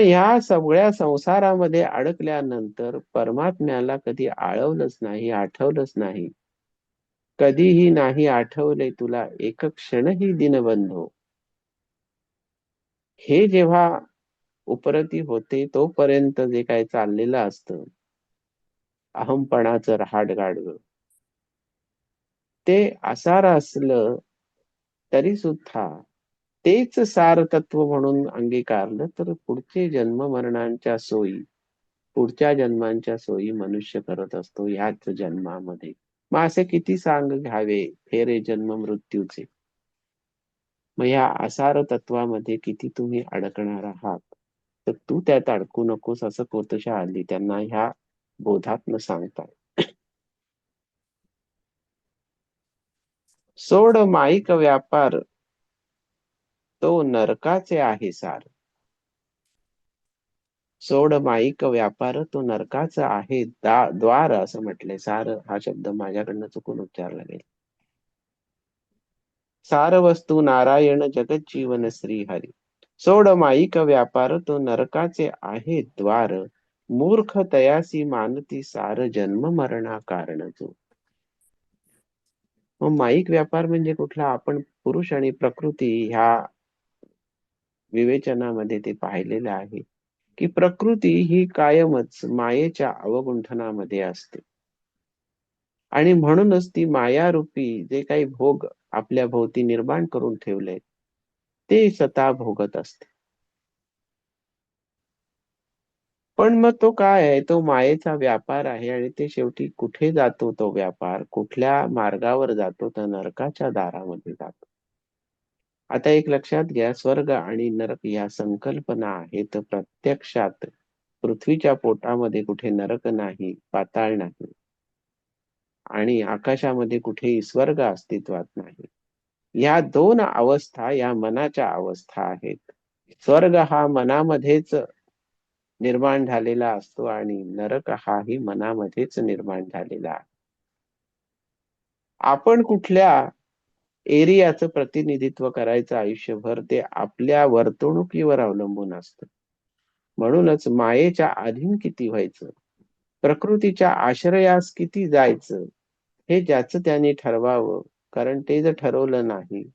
मग ह्या सगळ्या संसारामध्ये अडकल्यानंतर परमात्म्याला कधी आळवलंच नाही आठवलंच नाही. कधीही नाही आठवले तुला एक क्षणही दिनबंधो. हे जेव्हा उपरती होते तोपर्यंत जे काय चाललेलं असतं अहमपणाचं राहाड गाडग ते असार असलं तरी सुद्धा तेच सार तत्व म्हणून अंगीकारलं तर पुढचे जन्म मरणांच्या सोयी पुढच्या जन्मांच्या सोयी मनुष्य करत असतो ह्याच जन्मामध्ये. मग असे किती सांग घ्यावे फेरे जन्म मृत्यूचे? मग या असार तत्वामध्ये किती तुम्ही अडकणार आहात? तर तू त्यात अडकू नकोस असं कोतशा आली. त्यांना ह्या बोधातून सांगताय. सोड माईक व्यापार तो नरकाचे आहे सार. सोड माईक व्यापार तो नरकाचा आहे द्वार असं म्हटले सार. हा शब्द माझ्याकडनं चुकून उच्चारला गेला. सार वस्तू नारायण जगत जीवन श्री हरी. सोड माईक व्यापार तो नरकाचे आहे द्वार. मूर्ख तयासी मानती सार जन्म मरणा कारण जो मग माईक व्यापार म्हणजे कुठला? आपण पुरुष आणि प्रकृती ह्या विवेचनामध्ये ते पाहिलेलं आहे की प्रकृती ही कायमच मायेच्या अवगुंठनामध्ये असते. आणि म्हणूनच ती मायारूपी जे काही भोग आपल्या भोवती निर्माण करून ठेवले ते स्वतः भोगत असते. पण मग तो काय आहे? तो मायेचा व्यापार आहे आणि ते शेवटी कुठे जातो तो व्यापार? कुठल्या मार्गावर जातो? तर नरकाच्या दारामध्ये जातो. आता एक लक्षात घ्या स्वर्ग आणि नरक या संकल्पना आहेत. प्रत्यक्षात पृथ्वीच्या पोटामध्ये कुठे नरक नाही पाताळ नाही. आणि आकाशामध्ये कुठेही स्वर्ग अस्तित्वात नाही. या दोन अवस्था या मनाच्या अवस्था आहेत. स्वर्ग हा मनामध्येच निर्माण झालेला असतो आणि नरक हाही मनामध्येच निर्माण झालेला आहे. आपण कुठल्या एरियाचं प्रतिनिधित्व करायचं आयुष्यभर ते आपल्या वर्तणुकीवर अवलंबून असतं. म्हणूनच मायेच्या अधीन किती व्हायचं? प्रकृतीच्या आश्रयास किती जायचं? हे ज्याचं त्यांनी ठरवावं कारण ते जर ठरवलं नाही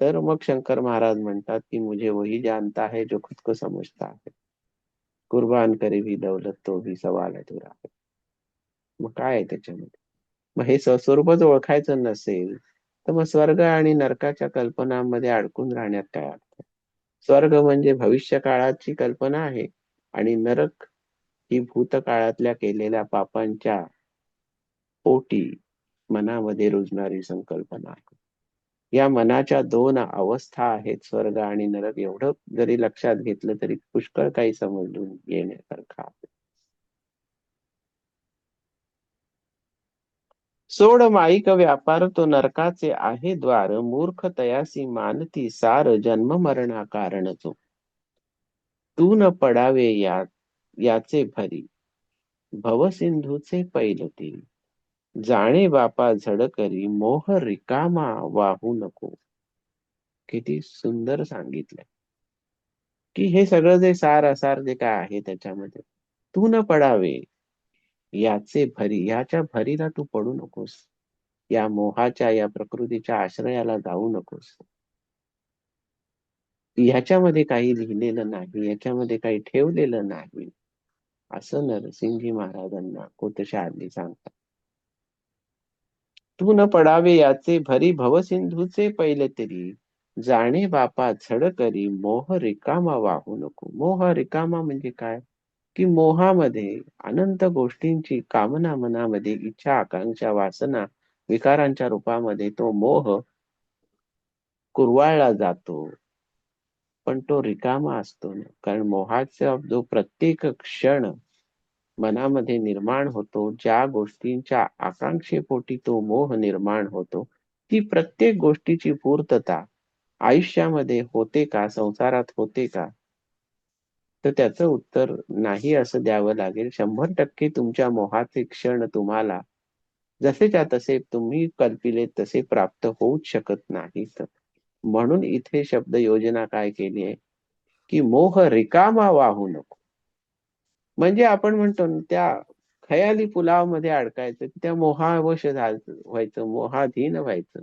तर मग शंकर महाराज म्हणतात की मुझे वही जानता है जो खुद को समजता है. कुर्बान करी भी दौलत तो भी सवाल आहे है. मग काय आहे त्याच्यामध्ये? मग हे स्वस्वरूपच ओळखायचं नसेल तर मग स्वर्ग आणि नरकाच्या कल्पनांमध्ये अडकून राहण्यात काय अर्थ स्वर्ग म्हणजे भविष्य काळाची कल्पना आहे आणि नरक ही भूतकाळातल्या केलेल्या पापांच्या पोटी मनामध्ये रुजणारी संकल्पना आहे. या मनाच्या दोन अवस्था आहेत स्वर्ग आणि नरक. एवढं जरी लक्षात घेतलं तरी पुष्कळ काही समजून येण्यासारखं आहे. सोड माईक व्यापार तो नरकाचे आहे द्वार. मूर्ख तयासी मानती सार जन्म मरणा कारणचो तू न पडावे या याचे भरी. भवसिंधूचे पैलती जाणे बापा झडकरी मोह रिकामा वाहू नको. किती सुंदर सांगितलंय. की हे सगळं जे सार असार जे काय आहे त्याच्यामध्ये तू न पडावे. याचे भरी याच्या भरीला तू पडू नकोस. या मोहाच्या या प्रकृतीच्या आश्रयाला जाऊ नकोस. याच्यामध्ये काही लिहिलेलं नाही याच्यामध्ये काही ठेवलेलं नाही. असं नरसिंहजी महाराजांना कोतशाली सांगतात. तू न पडावे याचे भरी भवसिंधूचे पहिले तरी. जाणे बापा झड करी मोह रिकामा वाहू नको. मोह रिकामा म्हणजे काय? की मोहामध्ये अनंत गोष्टींची कामना मनामध्ये इच्छा आकांक्षा वासना विकारांच्या रूपामध्ये तो मोह कुरवाळला जातो. पण तो रिकामा असतो ना. कारण मोहाचा जो प्रत्येक क्षण मनामध्ये निर्माण होतो. ज्या गोष्टींच्या आकांक्षेपोटी तो मोह निर्माण होतो ती प्रत्येक गोष्टीची पूर्तता आयुष्यामध्ये होते का संसारात होते का तर त्याचं उत्तर नाही असं द्यावं लागेल. शंभर टक्के तुमच्या मोहाचे क्षण तुम्हाला जसेच्या तसे तुम्ही कल्पिले तसे प्राप्त होऊच शकत नाहीत. म्हणून इथे शब्द योजना काय केली आहे? की मोह रिकामा वाहू नको. म्हणजे आपण म्हणतो त्या खयाली पुलावमध्ये अडकायचं त्या मोहावश व्हायचं मोहाधीन व्हायचं.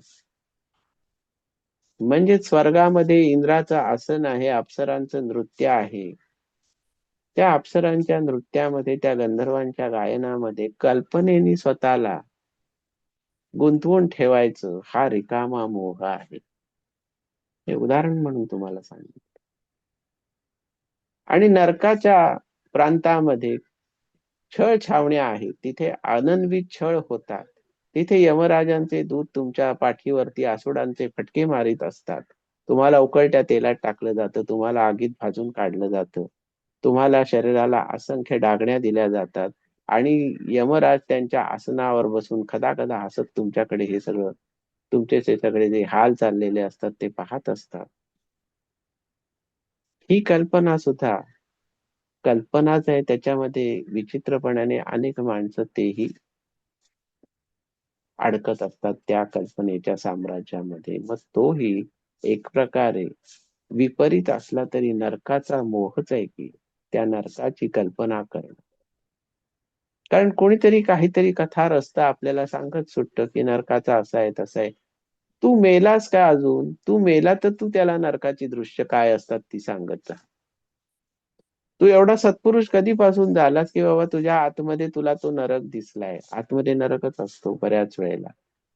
म्हणजे स्वर्गामध्ये इंद्राचं आसन आहे अप्सरांचं नृत्य आहे. त्या अप्सरांच्या नृत्यामध्ये त्या गंधर्वांच्या गायनामध्ये कल्पनेनी स्वतःला गुंतवून ठेवायचं हा रिकामा मोह आहे. हे उदाहरण म्हणून तुम्हाला सांगितलं आणि नरकाच्या प्रांतामध्ये छळ छावण्या आहेत. तिथे आनंदवित छळ होतात. तिथे यमराजांचे दूध तुमच्या पाठीवरती आसुडांचे फटके मारित असतात. तुम्हाला उकळत्या तेलात टाकलं जातं. तुम्हाला आगीत भाजून काढलं जातं. तुम्हाला शरीराला असंख्य डागण्या दिल्या जातात आणि यमराज त्यांच्या आसनावर बसून कदा कदा हसत तुमच्याकडे हे सगळं तुमचे ते सगळे जे हाल चाललेले असतात ते पाहत असतात. ही कल्पना सुद्धा कल्पनाच आहे त्याच्यामध्ये विचित्रपणाने अनेक माणसं तेही अडकत असतात त्या कल्पनेच्या साम्राज्यामध्ये. मग तोही एक प्रकारे विपरीत असला तरी नरकाचा मोहच आहे की. त्या नरकाची कल्पना करणं. कारण कोणीतरी काहीतरी कथा रस्ता आपल्याला सांगत सुटत की नरकाचा असा आहे तसा आहे. तू मेलास का अजून? तू मेला तर तू त्याला नरकाची दृश्य काय असतात ती सांगत जा. तू एवढा सत्पुरुष कधीपासून झालास की बाबा तुझ्या आतमध्ये तुला तो नरक दिसलाय. आतमध्ये नरकच असतो बऱ्याच वेळेला.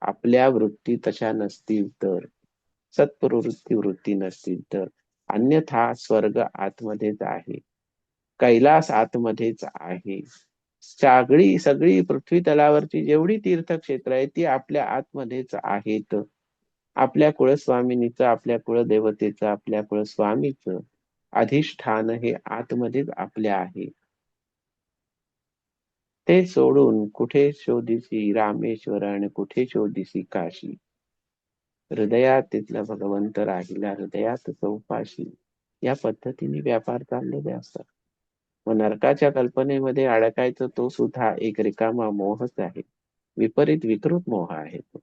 आपल्या वृत्ती तशा नसतील तर. सत्प्रवृत्ती वृत्ती नसतील तर. अन्यथा स्वर्ग आतमध्येच आहे. कैलास आतमध्येच आहे. सगळी सगळी पृथ्वी तलावरची जेवढी तीर्थक्षेत्र आहे ती आपल्या आतमध्येच आहेत. आपल्या कुळस्वामिनीचं आपल्या कुळदेवतेचं आपल्या कुळस्वामीचं अधिष्ठान हे आतमध्येच आपल्या आहे. ते सोडून कुठे शोधिसी रामेश्वर आणि कुठे शोधिसी काशी? हृदयात तिथला भगवंत राहिला हृदयात चौपाशी. या पद्धतीने व्यापार चाललेले असतात. मग नरकाच्या कल्पनेमध्ये अडकायचं तो सुद्धा एक रिकामा मोहच आहे. विपरीत विकृत मोह आहे तो.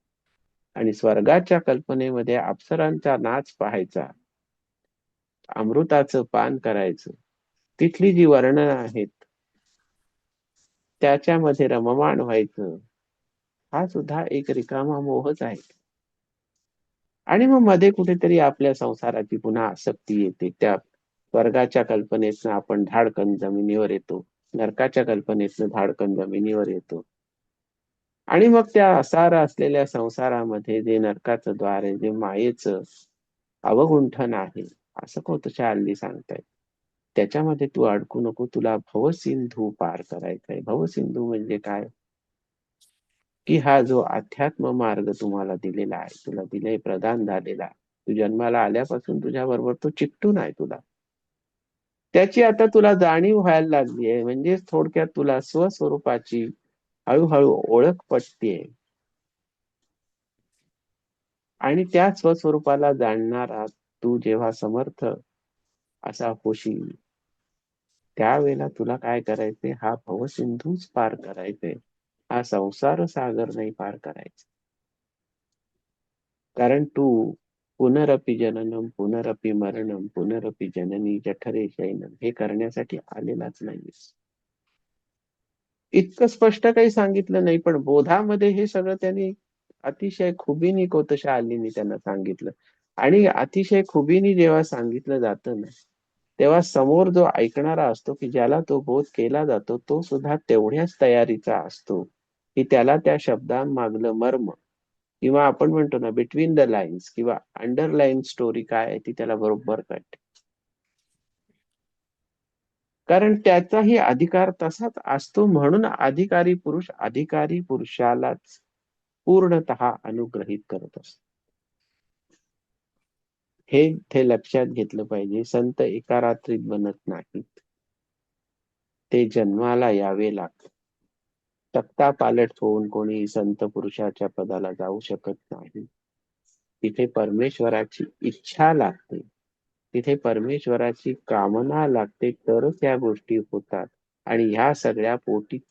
आणि स्वर्गाच्या कल्पनेमध्ये अप्सरांचा नाच पाहायचा. अमृताचं पान करायचं. तिथली जी वर्णन आहेत त्याच्यामध्ये रममाण व्हायचं. हा सुद्धा एक रिकामा मोहच आहे. आणि मग मध्ये कुठेतरी आपल्या संसाराची पुन्हा आसक्ती येते. त्या स्वर्गाच्या कल्पनेतनं आपण धाडकन जमिनीवर येतो. नरकाच्या कल्पनेतनं धाडकन जमिनीवर येतो. आणि मग त्या असार असलेल्या संसारामध्ये जे नरकाचं द्वार आहे जे मायेचं अवगुंठन आहे असं कोतशा हल्ली सांगताय त्याच्यामध्ये तू अडकू नको तुला भवसिंधू पार करायचंय भवसिंधू म्हणजे काय? की हा जो अध्यात्म मार्ग तुम्हाला दिलेला आहे तुला दिले प्रदान झालेला तू जन्माला आल्यापासून तुझ्या बरोबर तो चिकटून आहे तुला. त्याची आता तुला जाणीव व्हायला लागली आहे म्हणजेच थोडक्यात तुला स्वस्वरूपाची हळूहळू ओळख पटते आणि त्या स्वस्वरूपाला जाणणारा तू जेव्हा समर्थ असा होशील त्यावेळेला तुला काय करायचे हा भवसिंधूच पार करायचे हा संसार सागर नाही पार करायचा. कारण तू पुनरपि जननम पुनरपि मरणम पुनरपि जननी जठरे शैनम हे करण्यासाठी आलेलाच नाहीस. इतकं स्पष्ट काही सांगितलं नाही पण बोधामध्ये हे सगळं त्यांनी अतिशय खुबीनी कोतशा आलीनी त्यांना सांगितलं. आणि अतिशय खुबीनी जेव्हा सांगितलं जातं ना तेव्हा समोर जो ऐकणारा असतो की ज्याला तो बोध केला जातो तो सुद्धा तेवढ्याच तयारीचा असतो की त्याला त्या शब्दांमागलं मर्म किंवा आपण म्हणतो ना बिटवीन द लाईन्स किंवा अंडरलाईन स्टोरी काय आहे ती त्याला बरोबर कळते. कारण त्याचाही अधिकार तसाच असतो म्हणून अधिकारी पुरुष अधिकारी पुरुषालाच पूर्णत अनुग्रहित करत असतो. हे ते लक्षात घेतलं पाहिजे. संत एका रात्रीत बनत नाहीत. ते जन्माला यावे लागत तक्ता पालट होऊन कोणी संत पुरुषाच्या पदाला जाऊ शकत नाही. तिथे परमेश्वराची इच्छा लागते. तिथे परमेश्वराची कामना लागते तरच या गोष्टी होतात. आणि ह्या सगळ्या पोटीच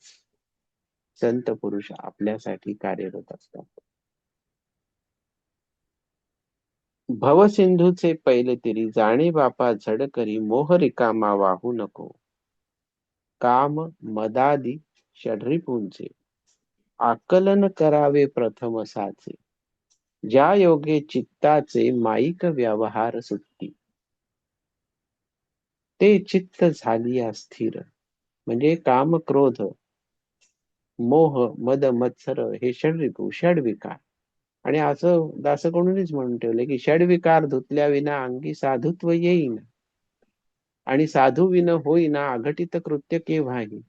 संत पुरुष आपल्यासाठी कार्यरत असतात. भवसिंधूचे पहिले तरी जाणे बापा झडकरी मोह रिकामा वाहू नको. काम मदादी षडरिपुंचे आकलन करावे प्रथम साचे. ज्या योगे चित्ताचे माईक व्यवहार सुट्टी. ते चित्त झाली अस्थिर म्हणजे काम क्रोध. मोह मद मत्सर हे षडरिपू षडविकार. आणि असं दासकडूनच म्हणून ठेवले की षडविकार धुतल्या विना अंगी साधुत्व येईना. आणि साधू विन होईना अघटित कृत्य केव्हाही.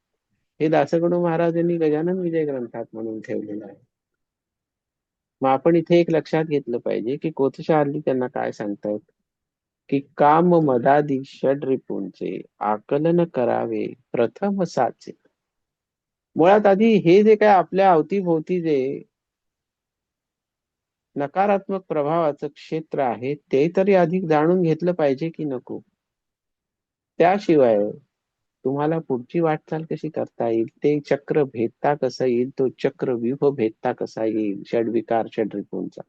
हे दासगणू महाराज यांनी गजानन विजय ग्रंथात म्हणून ठेवलेलं आहे. मग आपण इथे एक लक्षात घेतलं पाहिजे की कोतशाली त्यांना काय सांगतायत की काम मदादी षड रिपूंचे आकलन करावे प्रथम साचे. मुळात आधी हे जे काय आपल्या अवतीभोवती जे नकारात्मक प्रभावाचं क्षेत्र आहे ते तरी अधिक जाणून घेतलं पाहिजे की नको? त्याशिवाय तुम्हाला पुढची वाटचाल कशी करता येईल? ते चक्र भेदता कसं येईल? तो चक्र व्यूह भेदता कसा येईल? षडविकार षडरिपूंचा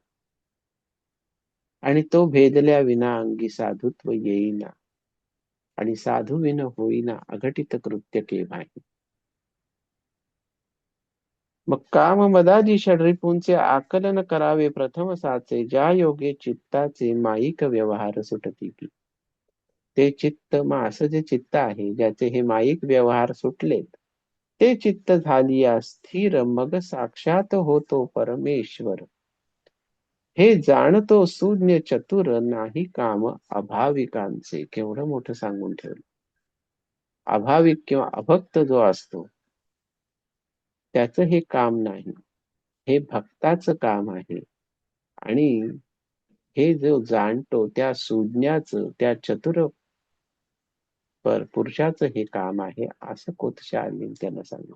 आणि तो भेदल्या विना अंगी साधुत्व येईना. आणि साधू विन होईना अघटित कृत्य केव्हाही मग काम मदाजी षडरिपूंचे आकलन करावे प्रथम साचे. ज्या योगे चित्ताचे माईक व्यवहार सुटती की ते चित्त मास जे चित्त आहे ज्याचे हे माईक व्यवहार सुटलेत ते चित्त झाली स्थिर मग साक्षात होतो परमेश्वर. हे जाणतो सुज्ञ चतुर नाही काम अभाविकांचे. केवढं मोठं सांगून ठेवलं. अभाविक किंवा अभक्त जो असतो त्याच हे काम नाही. हे भक्ताचं काम आहे. आणि हे जो जाणतो त्या सुज्ञाच त्या चतुर पर पुरुषाचं हे काम आहे असं कोतशालीन त्यांना सांगितलं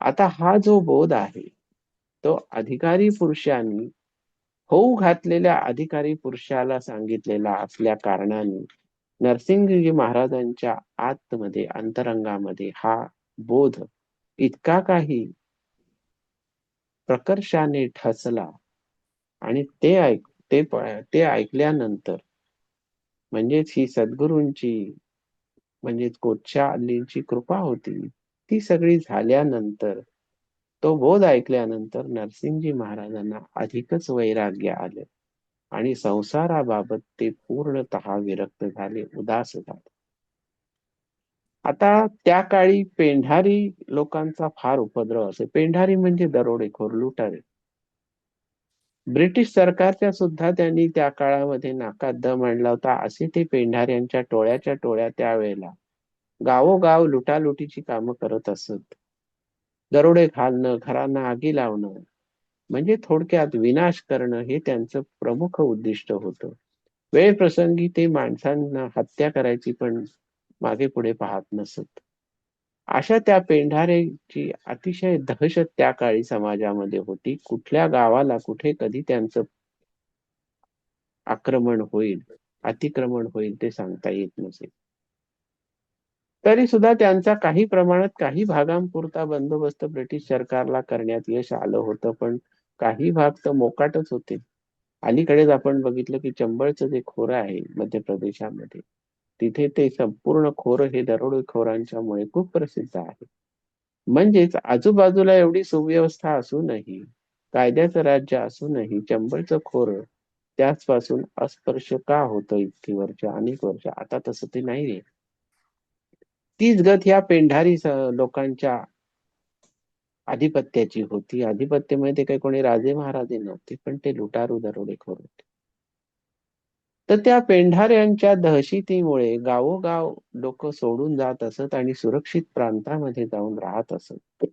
आता हा जो बोध आहे तो अधिकारी पुरुषांनी होऊ घातलेल्या अधिकारी पुरुषाला सांगितलेला असल्या कारणाने नरसिंहजी महाराजांच्या आतमध्ये अंतरंगामध्ये हा बोध इतका काही प्रकर्षाने ठसला. आणि ते ऐक ते ते ऐकल्यानंतर म्हणजेच ही सद्गुरूंची म्हणजेच कोच्छा अल्लींची कृपा होती ती सगळी झाल्यानंतर तो बोध ऐकल्यानंतर नरसिंहजी महाराजांना अधिकच वैराग्य आले आणि संसाराबाबत ते पूर्णत विरक्त झाले उदास झाले. आता त्या काळी पेंढारी लोकांचा फार उपद्रव असे पेंढारी म्हणजे दरोडेखोर लुटारे. ब्रिटिश सरकारच्या सुद्धा त्यांनी त्या काळामध्ये नाकात दम आणला होता. असे ते पेंढाऱ्यांच्या टोळ्याच्या टोळ्या त्यावेळेला गावोगाव लुटालुटीची कामं करत असत. दरोडे घालणं घरांना आगी लावणं म्हणजे थोडक्यात विनाश करणं हे त्यांचं प्रमुख उद्दिष्ट होतं. वेळ प्रसंगी ते माणसांना हत्या करायची पण मागे पुढे पाहत नसत. अशा त्या पेंढारेची अतिशय दहशत त्या काळी समाजामध्ये होती. कुठल्या गावाला कुठे कधी त्यांचं आक्रमण होईल अतिक्रमण होईल ते सांगता येत नसेल तरी सुद्धा त्यांचा काही प्रमाणात काही भागांपुरता बंदोबस्त ब्रिटिश सरकारला करण्यात यश आलं होतं पण काही भाग तर मोकाटच होते. अलीकडेच आपण बघितलं की चंबळचं जे खोरं आहे मध्य प्रदेशामध्ये तिथे ते संपूर्ण खोर हे दरोडेखोरांच्यामुळे खूप प्रसिद्ध आहे. म्हणजेच आजूबाजूला एवढी सुव्यवस्था असूनही कायद्याचं राज्य असूनही चंबळचं खोर त्याचपासून अस्पर्श का होतं इतकी वर्ष अनेक वर्ष? आता तसं ते नाही तीच गत ह्या पेंढारी लोकांच्या आधिपत्याची होती. आधिपत्य ते काही कोणी राजे महाराजे नव्हते पण ते लुटारू दरोडेखोर होते. तर त्या पेंढाऱ्यांच्या दहशतीमुळे गावोगाव लोक सोडून जात असत आणि सुरक्षित प्रांतामध्ये जाऊन राहत असत.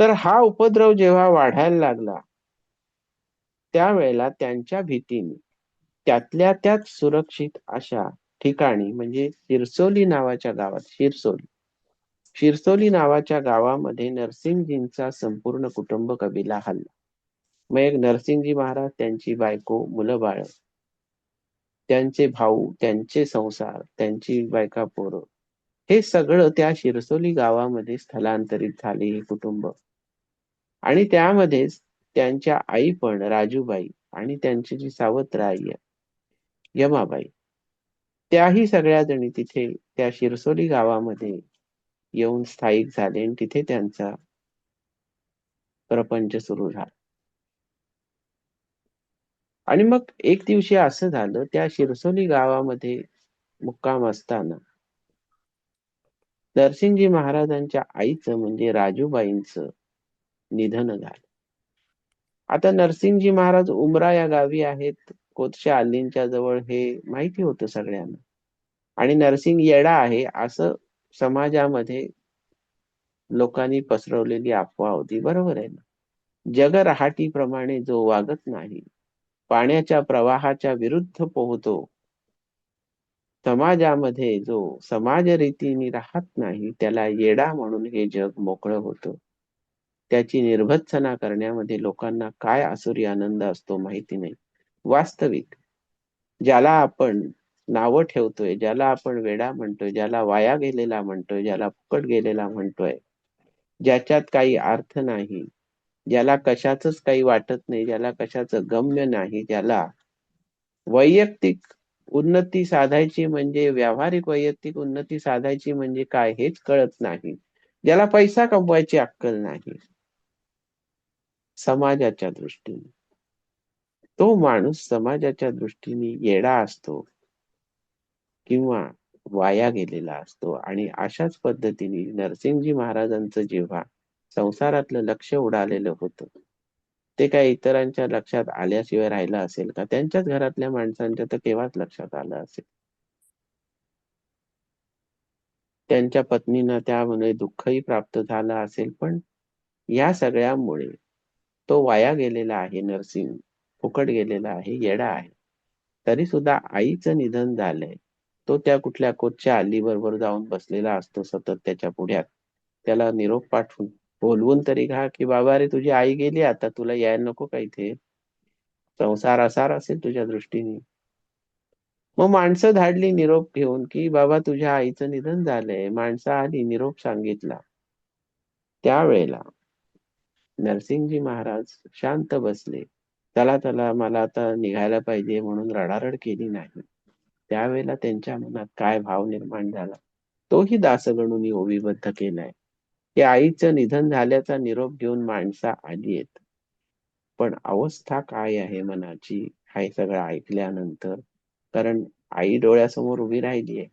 तर हा उपद्रव जेव्हा वाढायला लागला त्यावेळेला त्यांच्या भीतीने त्यातल्या त्यात सुरक्षित अशा ठिकाणी म्हणजे शिरसोली नावाच्या गावात शिरसोली शिरसोली नावाच्या गावामध्ये नरसिंहजींचा संपूर्ण कुटुंब कबीला हल्ला. मग एक नरसिंहजी महाराज त्यांची बायको मुलं बाळ. त्यांचे भाऊ त्यांचे संसार त्यांची बायका पोरं. हे सगळं त्या शिरसोली गावामध्ये स्थलांतरित झाले हे कुटुंब. आणि त्यामध्येच त्यांच्या आई पण राजूबाई आणि त्यांची जी सावत्र आई यमाबाई. त्याही सगळ्या जणी तिथे त्या शिरसोली गावामध्ये येऊन स्थायिक झाले आणि तिथे त्यांचा प्रपंच सुरू झाला. आणि मग एक दिवशी असं झालं त्या शिरसोली गावामध्ये मुक्काम असताना नरसिंहजी महाराजांच्या आईचं म्हणजे राजूबाईंच निधन झालं. आता नरसिंहजी महाराज उमरा या गावी आहेत कोतशा अल्लींच्या जवळ हे माहिती होतं सगळ्यांना. आणि नरसिंग येडा आहे असं समाजामध्ये लोकांनी पसरवलेली अफवा होती बरोबर आहे ना? जग रहाटीप्रमाणे जो वागत नाही पाण्याच्या प्रवाहाच्या विरुद्ध पोहतो समाजामध्ये जो समाज रीतीने राहत नाही त्याला येडा म्हणून हे जग मोकळं होतं. त्याची निर्भत्सना करण्यामध्ये लोकांना काय आसुरी आनंद असतो माहिती नाही. वास्तविक ज्याला आपण नावं ठेवतोय ज्याला आपण वेडा म्हणतोय ज्याला वाया गेलेला म्हणतोय ज्याला फुकट गेलेला म्हणतोय ज्याच्यात काही अर्थ नाही ज्याला कशाच काही वाटत नाही ज्याला कशाचं गम्य नाही ज्याला वैयक्तिक उन्नती साधायची म्हणजे व्यावहारिक वैयक्तिक उन्नती साधायची म्हणजे काय हेच कळत नाही. ज्याला पैसा कमवायची अक्कल नाही. समाजाच्या दृष्टीने. तो माणूस समाजाच्या दृष्टीने येडा असतो किंवा वाया गेलेला असतो. आणि अशाच पद्धतीने नरसिंहजी महाराजांचं जेव्हा संसारातलं लक्ष उडालेलं होतं. ते काय इतरांच्या लक्षात आल्याशिवाय राहिलं असेल का? त्यांच्याच घरातल्या माणसांच्या तर केव्हाच लक्षात आलं असेल? त्यांच्या पत्नीना त्यामुळे दुःखही प्राप्त झालं असेल पण या सगळ्यामुळे तो वाया गेलेला आहे नर्सिंग फुकट गेलेला आहे येडा आहे. तरी सुद्धा आईचं निधन झालंय. तो त्या कुठल्या कोचच्या आली बरोबर जाऊन बसलेला असतो सतत त्याच्या पुढ्यात. त्याला निरोप पाठवून बोलवून तरी घा की बाबा अरे तुझी आई गेली आता तुला यायला नको का इथे? संसार असार असेल तुझ्या दृष्टीने. मग माणसं धाडली निरोप घेऊन की बाबा तुझ्या आईचं निधन झालंय. माणसं आली निरोप सांगितला. त्यावेळेला नरसिंहजी महाराज शांत बसले. चला चला मला आता निघायला पाहिजे म्हणून रडारड केली नाही. त्यावेळेला त्यांच्या मनात काय भाव निर्माण झाला? तोही दासगणूंनी ओवीबद्ध केलाय. की आईचं निधन झाल्याचा निरोप घेऊन माणसा आली आहेत. पण अवस्था काय आहे मनाची हे सगळं ऐकल्यानंतर? कारण आई डोळ्यासमोर उभी राहिली आहे.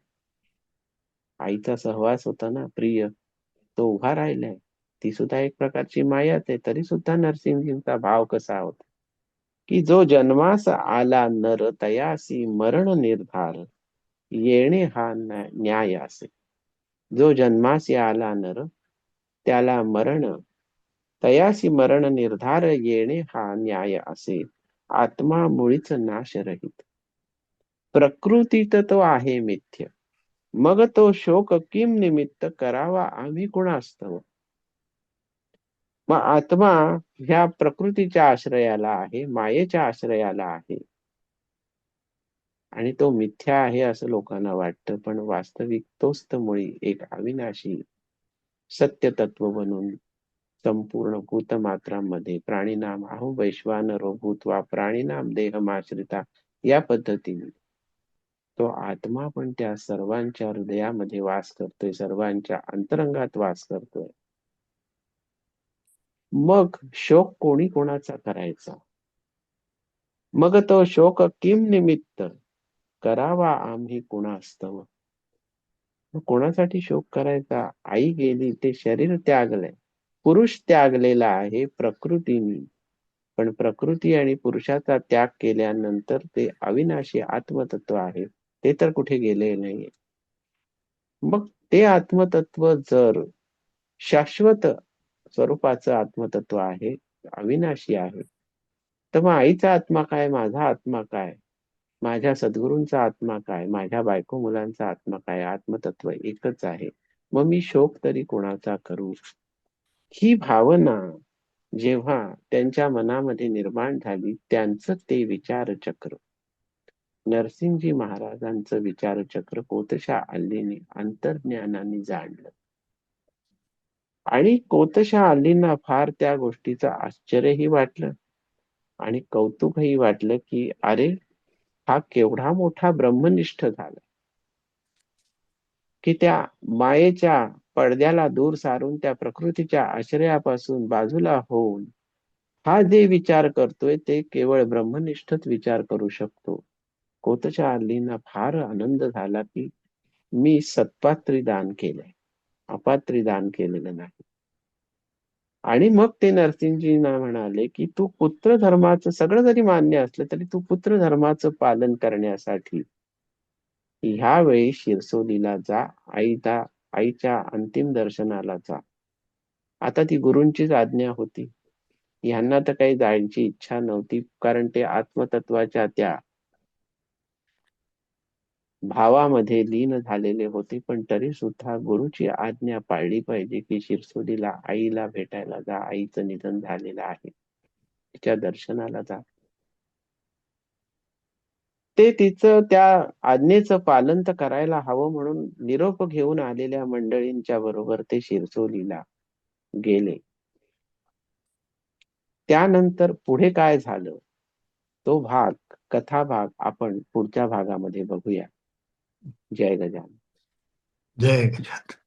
आईचा सहवास होता ना प्रिय? तो उभा राहिलाय. ती सुद्धा एक प्रकारची मायाच आहे. तरी सुद्धा नरसिंहजींचा भाव कसा होता? की जो जन्मास आला नर तयासी मरण निर्धार येणे हा न्याय असे. जो जन्मासी आला नर त्याला मरण तयासी मरण निर्धार येणे हा न्याय असे. आत्मा मुळीच नाश रहित प्रकृतीत तो आहे मिथ्य. मग तो शोक किम निमित्त करावा आम्ही कुणास्तव? मग आत्मा ह्या प्रकृतीच्या आश्रयाला आहे मायेच्या आश्रयाला आहे. आणि तो मिथ्या आहे असं लोकांना वाटतं पण वास्तविक तोच तर मुळी एक अविनाशी सत्य तत्व बनून संपूर्ण भूत भूतमात्रांमध्ये प्राणीनाम अहो वैश्वानरो भूतवा प्राणीनाम देहमाश्रिता या पद्धतीने. तो आत्मा पण त्या सर्वांच्या हृदयामध्ये वास करतोय सर्वांच्या अंतरंगात वास करतोय. मग शोक कोणी कोणाचा करायचा? मग तो शोक किम निमित्त करावा आम्ही कुणास्तव? कोणासाठी शोक करायचा? आई गेली ते शरीर त्यागलंय. पुरुष त्यागलेला आहे प्रकृतीने. पण प्रकृती आणि पुरुषाचा त्याग केल्यानंतर ते अविनाशी आत्मतत्व आहे. ते तर कुठे गेले नाहीये. मग ते आत्मतत्व जर शाश्वत स्वरूपाचं आत्मतत्व आहे अविनाशी आहे तर मग आईचा आत्मा काय माझा आत्मा काय? माझ्या सद्गुरूंचा आत्मा काय? माझ्या बायको मुलांचा आत्मा काय? आत्मतत्व एकच आहे. मग मी शोक तरी कोणाचा करू? ही भावना जेव्हा त्यांच्या मनामध्ये निर्माण झाली त्यांचं ते विचारचक्र. नरसिंहजी महाराजांचं विचारचक्र कोतशा आल्लीने अंतर्ज्ञानाने जाणलं. आणि कोतशा अल्लींना फार त्या गोष्टीचं आश्चर्यही वाटलं आणि कौतुकही वाटलं की अरे हा केवढा मोठा ब्रह्मनिष्ठ झाला. की त्या मायेच्या पडद्याला दूर सारून त्या प्रकृतीच्या आश्रयापासून बाजूला होऊन हा जे विचार करतोय ते केवळ ब्रह्मनिष्ठच विचार करू शकतो. कोतच्या आलींना फार आनंद झाला की मी सत्पात्री दान केलंय. अपात्री दान केलेलं नाही. आणि मग ते नरसिंहजींना म्हणाले की तू पुत्र धर्माचं सगळं जरी मान्य असलं तरी तू पुत्र धर्माचं पालन करण्यासाठी ह्यावेळी शिरसोलीला जा आईला आईच्या अंतिम दर्शनाला जा. आता ती गुरूंचीच आज्ञा होती. यांना तर काही जायची इच्छा नव्हती कारण ते आत्मतत्वाच्या त्या भावामध्ये लीन झालेले होते पण तरी सुद्धा गुरुची आज्ञा पाळली पाहिजे की शिरसोलीला आईला भेटायला जा आईचं निधन झालेलं आहे. तिच्या दर्शनाला जा. ते तिचं त्या आज्ञेचं पालन तर करायला हवं म्हणून निरोप घेऊन आलेल्या मंडळींच्या बरोबर ते शिरसोलीला गेले. त्यानंतर पुढे काय झालं? तो भाग कथा भाग आपण पुढच्या भागामध्ये बघूया. जय गजानन. जय गजानन.